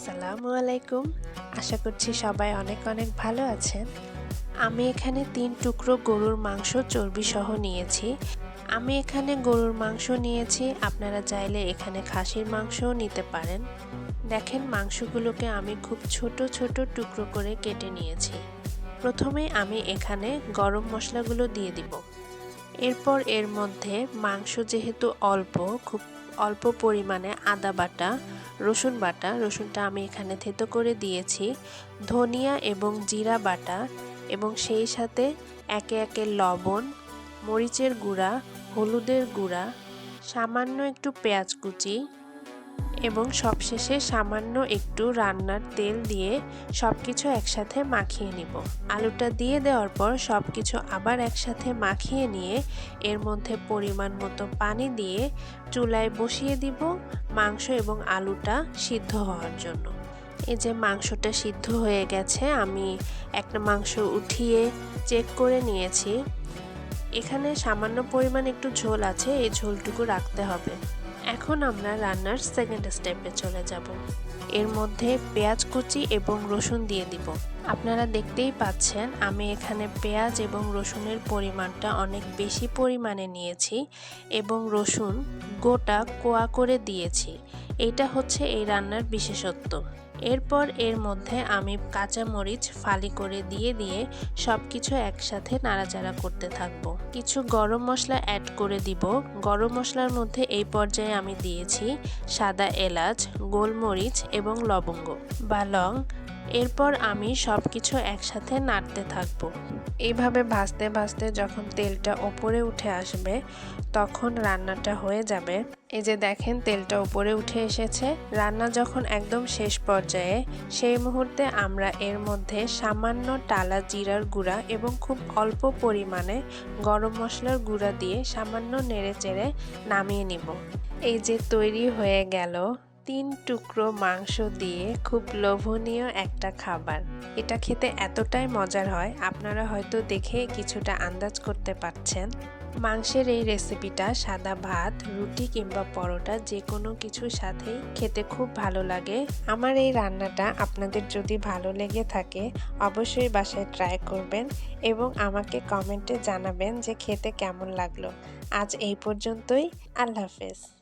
আসসালামু আলাইকুম। আশা করছি সবাই অনেক অনেক ভালো আছেন। আমি এখানে তিন টুকরো গরুর মাংস চর্বি সহ নিয়েছি। আমি এখানে গরুর মাংস নিয়েছি। আপনারা চাইলে এখানে খাসির মাংসও নিতে পারেন। দেখেন মাংসগুলোকে আমি খুব ছোট ছোট টুকরো করে কেটে নিয়েছি। প্রথমে আমি এখানে গরম মশলাগুলো দিয়ে দিব। এরপর এর মধ্যে মাংস যেহেতু অল্প, খুব অল্প পরিমাণে আদা বাটা, রসুন বাটা, রসুনটা আমি এখানে থেতো করে দিয়েছি, ধনিয়া এবং জিরা বাটা এবং সেই সাথে একে একে লবণ, মরিচের গুঁড়া, হলুদের গুঁড়া, সামান্য একটু পেঁয়াজ কুচি এবং সবশেষে সামান্য একটু রান্নার তেল দিয়ে সব কিছু একসাথে মাখিয়ে নিব। আলুটা দিয়ে দেওয়ার পর সব কিছু আবার একসাথে মাখিয়ে নিয়ে এর মধ্যে পরিমাণ মতো পানি দিয়ে চুলায় বসিয়ে দিব মাংস এবং আলুটা সিদ্ধ হওয়ার জন্য। এই যে মাংসটা সিদ্ধ হয়ে গেছে, আমি একটা মাংস উঠিয়ে চেক করে নিয়েছি। এখানে সামান্য পরিমাণ একটু ঝোল আছে, এই ঝোলটুকু রাখতে হবে। এখন আমরা রান্নার সেকেন্ড স্টেপে চলে যাব। এর মধ্যে পেঁয়াজ কুচি এবং রসুন দিয়ে দিব। আপনারা দেখতেই পাচ্ছেন, আমি এখানে পেঁয়াজ এবং রসুনের পরিমাণটা অনেক বেশি পরিমাণে নিয়েছি এবং রসুন গোটা কোয়া করে দিয়েছি। এটা হচ্ছে এই রান্নার বিশেষত্ব। এরপর এর মধ্যে আমি কাঁচামরিচ ফালি করে দিয়ে দিয়ে সব কিছু একসাথে নাড়াচাড়া করতে থাকব। কিছু গরম মশলা অ্যাড করে দিব। গরম মশলার মধ্যে এই পর্যায়ে আমি দিয়েছি সাদা এলাচ, গোলমরিচ এবং লবঙ্গ বা লং এরপর আমি সব কিছু একসাথে নাড়তে থাকব। এইভাবে ভাজতে ভাজতে যখন তেলটা ওপরে উঠে আসবে, তখন রান্নাটা হয়ে যাবে। এই যে দেখেন, তেলটা উপরে উঠে এসেছে। রান্না যখন একদম শেষ পর্যায়ে, সেই মুহূর্তে আমরা এর মধ্যে সামান্য টালা জিরার গুঁড়া এবং খুব অল্প পরিমাণে গরম মশলার গুঁড়া দিয়ে সামান্য নেড়ে চেড়ে নামিয়ে নিব। এই যে তৈরি হয়ে গেল তিন টুকরো মাংস দিয়ে খুব লোভনীয় একটা খাবার। এটা খেতে এতটাই মজার হয়, আপনারা হয়তো দেখে কিছুটা আন্দাজ করতে পারছেন। মাংসের এই রেসিপিটা সাদা ভাত, রুটি কিংবা পরোটা যে কোনো কিছুর সাথেই খেতে খুব ভালো লাগে। আমার এই রান্নাটা আপনাদের যদি ভালো লেগে থাকে, অবশ্যই বাসায় ট্রাই করবেন এবং আমাকে কমেন্টে জানাবেন যে খেতে কেমন লাগল। আজ এই পর্যন্তই, আল্লাহ হাফেজ।